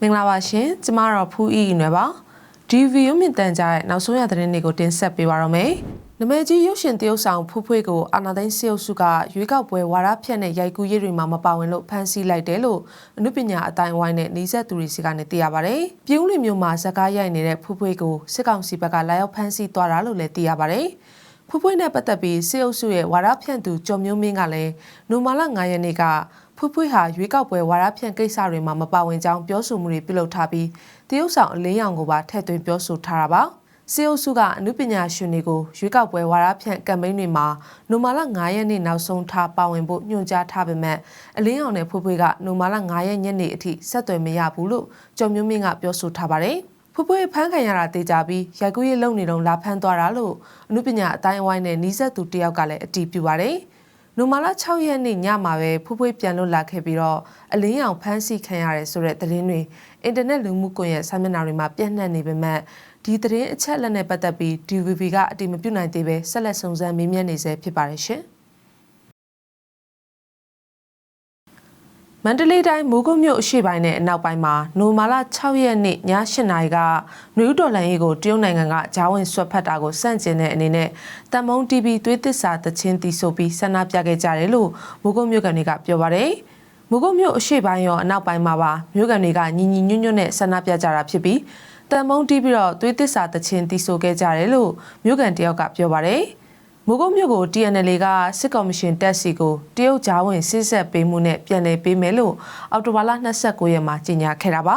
မင်္ဂလာပါရှင်ကျမတော့ဖူးအီနွယ်ပါဒီဗီယိုမြင့်တန်ကြားရဲ့နောက်ဆုံးရသတင်းတွေကိုတင်ဆက်ပေးပါရမယ်နမဲကြီးရုပ်ရှင်တရုပ်ဆောင်ဖူးဖွေးကိုအာနာသိန်းစေအုပ်စုကရွေးကောက်ပွဲဝါရဖြတ်နဲ့ရိုက်ကူးရေးတွေမှာမပါဝင်လို့ဖမ်းဆီးလိုက်တယ်လို့အနုပညာအတိုင်းဝိုင်းနဲ့နှီးဆက်သူတွေစီကနေသိရပါဗျ။ပြည်ဦးလွင်မြို့မှာဇက်ကားရိုက်နေတဲ့ဖူးဖွေးကိုစစ်ကောင်စီဘက်ကလာရောက်ဖမ်းဆီးသွားတာလို့လည်းသိရပါဗျ။ဖူးဖွေးနဲ့ပတ်သက်ပြီးစေအုပ်စုရဲ့ဝါရဖြန့်သူကျော်မျိုးမင်းကလည်းနိုမာလာ9ရက်နေ့က ဖူးဖွေးဟာရွေးကောက်ပွဲဝါရဖြန့်ကိစ္စတွေမှာမပါဝင်ကြောင်းပြောဆိုမှုတွေပြုလုပ်ထားပြီးတရုတ်ဆောင်အလင်းရောင်ကိုပါထည့်သွင်းပြောဆိုထားတာပါ။စေအုပ်စုကအမှုပညာရှင်တွေကိုရွေးကောက်ပွဲဝါရဖြန့်ကမ်ပိန်းတွေမှာနိုမာလာ9ရက်နေ့နောက်ဆုံးထားပါဝင်ဖို့ညွှန်ကြားထားပေမဲ့အလင်းရောင်နဲ့ဖွေးဖွေးကနိုမာလာ9ရက်ညနေအထိဆက်သွယ်မရဘူးလို့ကျော်မျိုးမင်းကပြောဆိုထားပါတယ်။ဖွဖွေးဖမ်းခံရတာတေးကြပြီးရိုက်ကူးရေးလုပ်နေတော့လာဖမ်းသွားတာလို့အမှုပညာအတိုင်းအဝိုင်းနဲ့နှီးဆက်သူတယောက်ကလည်းအတည်ပြုပါတယ်။ နိုမာလာ6ရက်နေ့ညမှာပဲဖွဖွေးပြန်လွတ်လာခဲ့ပြီးတော့အလင်းရောင်ဖမ်းဆီးခံရတယ်ဆိုတဲ့သတင်းတွေအင်တာနက်လူမှုကွန်ရက်စာမျက်နှာတွေမှာပြန့်နှံ့နေပေမဲ့ဒီသတင်းအချက်အလက်နဲ့ပတ်သက်ပြီး DVB ကအတိမပြုတ်နိုင်သေးပဲဆက်လက်စုံစမ်းမေးမြန်းနေဆဲဖြစ်ပါတယ်ရှင်။ မန္တလေးတိုင်းမိုးကုတ်မြို့အရှိပိုင်းနဲ့အနောက်ပိုင်းမှာနိုမာလာ6ရက်နေ့ည8နာရီကနယူးဒေါ်လန်ရေးကိုတရုတ်နိုင်ငံကဂျာဝင်ဆွတ်ဖက်တာကိုစန့်ကျင်တဲ့အနေနဲ့တန်မုံ TV သွေးသစ္စာတချင်းတီဆိုပြီးဆန္ဒပြခဲ့ကြတယ်လို့မိုးကုတ်မြို့ကန်တွေကပြောပါတယ်။မိုးကုတ်မြို့အရှိပိုင်းရောအနောက်ပိုင်းမှာပါမြို့ကန်တွေကညီညီညွတ်ညွတ်နဲ့ဆန္ဒပြကြတာဖြစ်ပြီးတန်မုံတီးပြီးတော့သွေးသစ္စာတချင်းတီဆိုခဲ့ကြတယ်လို့မြို့ကန်တယောက်ကပြောပါတယ်။ မိုးကုတ်မြို့ကို TNL ကစစ်ကော်မရှင်တက်စီကိုတရုတ်ကြားဝင်စစ်ဆက်ပေးမှုနဲ့ပြန်လည်ပေးမယ်လို့အောက်တိုဘာလ29ရက်မှာကြေညာခဲ့တာပါ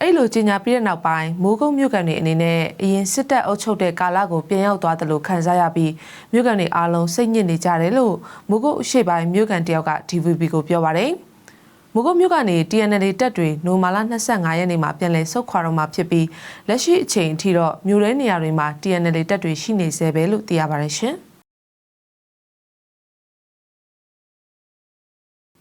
အဲ့လိုကြေညာပြီးတဲ့နောက်ပိုင်းမိုးကုတ်မြို့ကန်တွေအနေနဲ့အရင်စစ်တပ်အုပ်ချုပ်တဲ့ကာလကိုပြန်ရောက်သွားတယ်လို့ခံစားရပြီးမြို့ကန်တွေအားလုံးစိတ်ညစ်နေကြတယ်လို့မိုးကုတ်အရှိပိုင်းမြို့ကန်တယောက်က DVB ကိုပြောပါတယ် မိုးကုတ်မြို့ကနေ TNL တက်တွေနိုမာလာ25ရက်နေ့မှာပြန်လည်ဆုတ်ခွာတော့မှာဖြစ်ပြီးလက်ရှိအချိန်အထိတော့မြို့ရဲနေရာတွေမှာ TNL တက်တွေရှိနေသေးပဲလို့သိရပါတယ်ရှင်။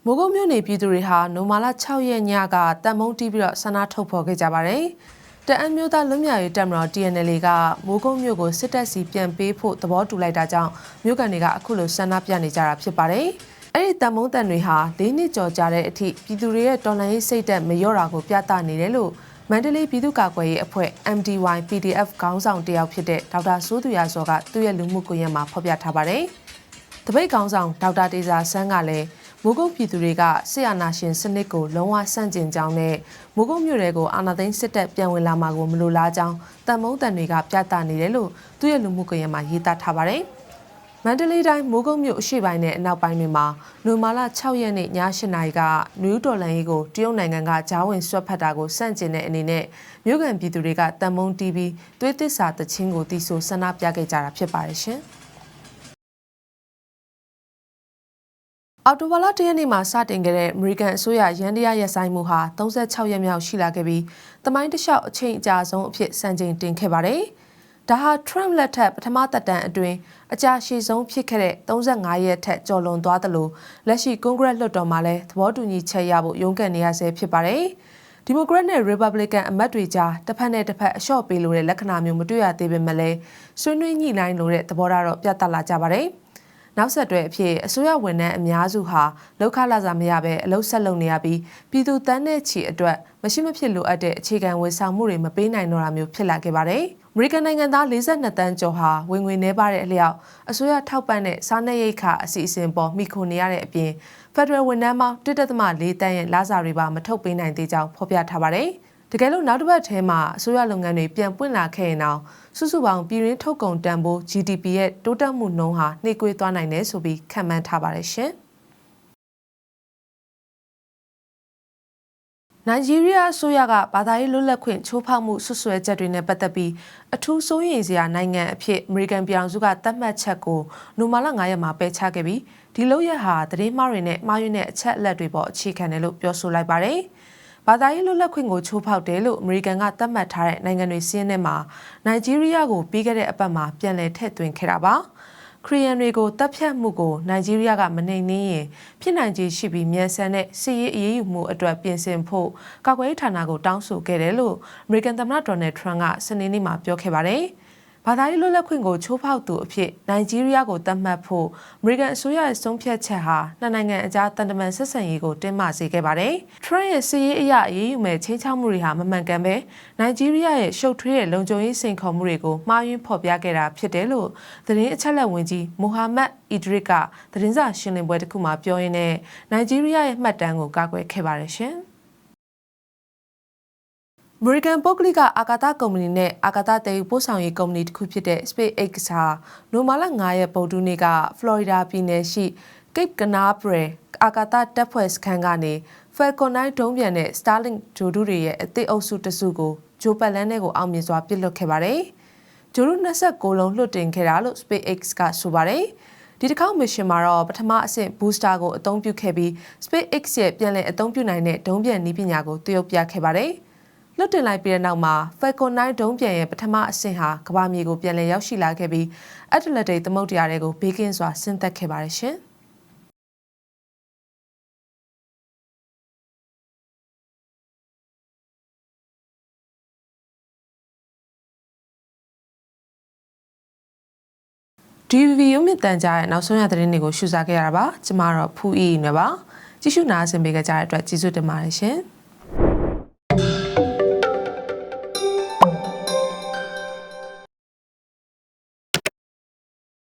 မိုးကုတ်မြို့နေပြည်သူတွေဟာနိုမာလာ6ရက်ညကတန်မုံတီးပြီးတော့ဆန္ဒထုတ်ဖော်ခဲ့ကြပါတယ်။တအမ်းမျိုးသားလွတ်မြောက်ရေးတပ်မတော် TNL ကမိုးကုတ်မြို့ကိုစစ်တပ်စီပြန်ပေးဖို့သဘောတူလိုက်တာကြောင့်မြို့ကန်တွေကအခုလိုဆန္ဒပြနေကြတာဖြစ်ပါတယ်။ အဲ့ဒီတန်မုံတန်တွေဟာ၄နှစ်ကျော်ကြာတဲ့အထိပြည်သူတွေရဲ့တော်လှန်ရေးစိတ်ဓာတ်မလျော့တာကိုပြသနေတယ်လို့မန္တလေးပြည်သူ့ကာကွယ်ရေးအဖွဲ့ MDY PDF ခေါင်းဆောင်တယောက်ဖြစ်တဲ့ဒေါက်တာစိုးသူရဇော်ကသူ့ရဲ့လူမှုကွန်ရက်မှာဖော်ပြထားပါတယ်။တပိတ်ခေါင်းဆောင်ဒေါက်တာတေဇာဆန်းကလည်းမိုးကုတ်ပြည်သူတွေကဆီယနာရှင်စနစ်ကိုလုံးဝဆန့်ကျင်ကြောင်းနဲ့မိုးကုတ်မြို့တွေကိုအာဏာသိမ်းစစ်တပ်ပြန်ဝင်လာမှာကိုမလိုလားကြောင်းတန်မုံတန်တွေကပြသနေတယ်လို့သူ့ရဲ့လူမှုကွန်ရက်မှာရေးသားထားပါတယ်။ မန္တလေးတိုင်းမိုးကုတ်မြို့အရှိပိုင်းနဲ့အနောက်ပိုင်းတွေမှာနိုမာလာ6ရက်နေ့ည8နာရီကနယူးဒေါ်လန်ရေးကိုတရုတ်နိုင်ငံကဂျားဝင်ဆွတ်ဖက်တာကိုစန့်ကျင်တဲ့အနေနဲ့မြို့ကန်ပြည်သူတွေကတန်မုံ TV သွေးသစ္စာတချင်းကိုတီးဆိုဆန္ဒပြခဲ့ကြတာဖြစ်ပါတယ်ရှင်။အော်တိုဘာလ၁ရက်နေ့မှာစတင်ခဲ့တဲ့ American အစိုးရရန်တရားရက်ဆိုင်မှုဟာ36ရက်မြောက်ရှိလာခဲ့ပြီးတမိုင်းတလျှောက်အချိန်အကြာဆုံးအဖြစ်စံချိန်တင်ခဲ့ပါတယ်။ ဒါဟာ Trump လက်ထက်ပထမသက်တမ်းအတွင်းအကြာရှည်ဆုံးဖြစ်ခဲ့တဲ့35ရက်ထက်ကျော်လွန်သွားသလိုလက်ရှိ Congress လွှတ်တော်မှာလည်းသဘောတူညီချက်ရဖို့ရုန်းကန်နေရဆဲဖြစ်ပါတယ်။ဒီမိုကရက်နဲ့ Republican အမတ်တွေကြားတစ်ဖက်နဲ့တစ်ဖက်အလျှော့ပေးလို့တဲ့လက္ခဏာမျိုးမတွေ့ရသေးပေမဲ့လည်းဆွေးနွေးညှိနှိုင်းလို့တဲ့သဘောထားတော့ပြတ်တက်လာကြပါတယ်။နောက်ဆက်တွဲအဖြစ်အစိုးရဝန်ထမ်းအများစုဟာလောက်ခလာစာမရဘဲအလုပ်ဆက်လုပ်နေရပြီးပြည်သူတန်းတဲ့ချီအတွက်မရှိမဖြစ်လိုအပ်တဲ့အခြေခံဝန်ဆောင်မှုတွေမပေးနိုင်တော့တာမျိုးဖြစ်လာခဲ့ပါတယ်။ အမေရိကန်နိုင်ငံသား42တန်းကျော်ဟာဝင်ငွေနှဲပါတဲ့အလျောက်အစိုးရထောက်ပံ့တဲ့စားနပ်ရိက္ခာအစီအစဉ်ပေါ်မိခိုနေရတဲ့အပြင်ဖက်ဒရယ်ဝန်ထမ်းပေါင်း1.4တန်းရဲ့လစာတွေပါမထုတ်ပေးနိုင်သေးကြောင်းဖော်ပြထားပါတယ်။တကယ်လို့နောက်တစ်ပတ်ထဲမှာအစိုးရလုပ်ငန်းတွေပြန်ပွင့်လာခဲ့ရင်တော့စုစုပေါင်းပြည်ရင်းထုတ်ကုန်တန်ဖိုး GDP ရဲ့တိုးတက်မှုနှုန်းဟာနှေးကွေးသွားနိုင်တယ်ဆိုပြီးခန့်မှန်းထားပါတယ်ရှင်။ နိုင်ဂျီးရီးယားအစိုးရကဘာသာရေးလွတ်လပ်ခွင့်ချိုးဖောက်မှုဆွဆွဲချက်တွေနဲ့ပတ်သက်ပြီးအထူးစိုးရိမ်စရာနိုင်ငံအဖြစ်အမေရိကန်ပြည်ထောင်စုကသတ်မှတ်ချက်ကိုနိုမာလာ9ရက်မှာပယ်ချခဲ့ပြီးဒီလို့ရဟာသတင်းမှားတွေနဲ့မှားယွင်းတဲ့အချက်အလက်တွေပေါ်အခြေခံတယ်လို့ပြောဆိုလိုက်ပါတယ်။ဘာသာရေးလွတ်လပ်ခွင့်ကိုချိုးဖောက်တယ်လို့အမေရိကန်ကသတ်မှတ်ထားတဲ့နိုင်ငံတွေစီးရင်ထဲမှာနိုင်ဂျီးရီးယားကိုပြီးခဲ့တဲ့အပတ်မှာပြန်လည်ထည့်သွင်းခဲ့တာပါ ခရီးယန်တွေကိုတပ်ဖြတ်မှုကိုနိုင်ဂျီးရီးယားကမနှိမ်နှင်းရင်ဖြစ်နိုင်ခြေရှိပြီးမြန်ဆန်တဲ့စစ်ရေးအရေးယူမှုအတွက်ပြင်ဆင်ဖို့ကာကွယ်ရေးဌာနကိုတောင်းဆိုခဲ့တယ်လို့အမေရိကန်သမ္မတဒေါ်နယ်ထရန့်ကစနေနေ့မှာပြောခဲ့ပါတယ်။ခ ဘာသာရေးလွတ်လပ်ခွင့်ကိုချိုးဖောက်သူအဖြစ်နိုင်ဂျီးရီးယားကိုတတ်မှတ်ဖို့အမေရိကန်အစိုးရရဲ့ဆုံးဖြတ်ချက်ဟာနှစ်နိုင်ငံအကြားတန်တမန်ဆက်ဆံရေးကိုတင်းမာစေခဲ့ပါတယ်။ Trump ရဲ့စီးရေးအရအရေးယူမဲ့ချင်းချောက်မှုတွေဟာမမှန်ကန်ပဲနိုင်ဂျီးရီးယားရဲ့ရှုပ်ထွေးတဲ့လုံခြုံရေးစိန်ခေါ်မှုတွေကိုမှားယွင်းဖော်ပြခဲ့တာဖြစ်တယ်လို့သတင်းအချက်အလက်ဝန်ကြီးမိုဟာမက်အီဒရစ်ကသတင်းစာရှင်းလင်းပွဲတစ်ခုမှာပြောရင်းနဲ့နိုင်ဂျီးရီးယားရဲ့မှတ်တမ်းကိုကာကွယ်ခဲ့ပါတယ်ရှင်။ အမေရိကန်ပုဂ္ဂလိကအာကာသကုမ္ပဏီနဲ့အာကာသတည်ယူပို့ဆောင်ရေးကုမ္ပဏီတစ်ခုဖြစ်တဲ့ SpaceX ဟာနိုမာလ9ရက်ဗုဒ္ဓနေ့ကဖလော်ရီဒါပြည်နယ်ရှိ Cape Canaveral အာကာသတပ်ဖွဲ့စခန်းကနေ Falcon 9ဒုံးပျံနဲ့ Starlink ဂျိုဒုတွေရဲ့အသစ်အုပ်စုတစုကိုဂျိုပတ်လန်းထဲကိုအောင်မြင်စွာပစ်လွှတ်ခဲ့ပါတယ်။ဂျိုဒု26လုံးလွှတ်တင်ခဲ့တာလို့ SpaceX ကဆိုပါတယ်။ဒီတစ်ခေါက်မစ်ရှင်မှာတော့ပထမအဆင့် booster ကိုအသုံးပြုခဲ့ပြီး SpaceX ရဲ့ပြန်လည်အသုံးပြုနိုင်တဲ့ဒုံးပျံနည်းပညာကိုတရုပ်ပြခဲ့ပါတယ်။ လွတ်တင်လိုက်ပြီးတဲ့နောက်မှာ Falcon 9ဒုံးပျံရဲ့ပထမအဆင့်ဟာကမ္ဘာမြေကိုပြန်လည်ရောက်ရှိလာခဲ့ပြီး Atlantic သမုဒ္ဒရာတွေကိုဘေးကင်းစွာဆင်းသက်ခဲ့ပါတယ်ရှင်။ DVB ရုံးမြင့်တန်ကြားရဲ့နောက်ဆုံးရသတင်းတွေကိုရှုစားခဲ့ရတာပါကျမတော့ဖူးအီနွယ်ပါကြည့်ရှုနားဆင်ပေးကြတဲ့အတွက်ကျေးဇူးတင်ပါတယ်ရှင်။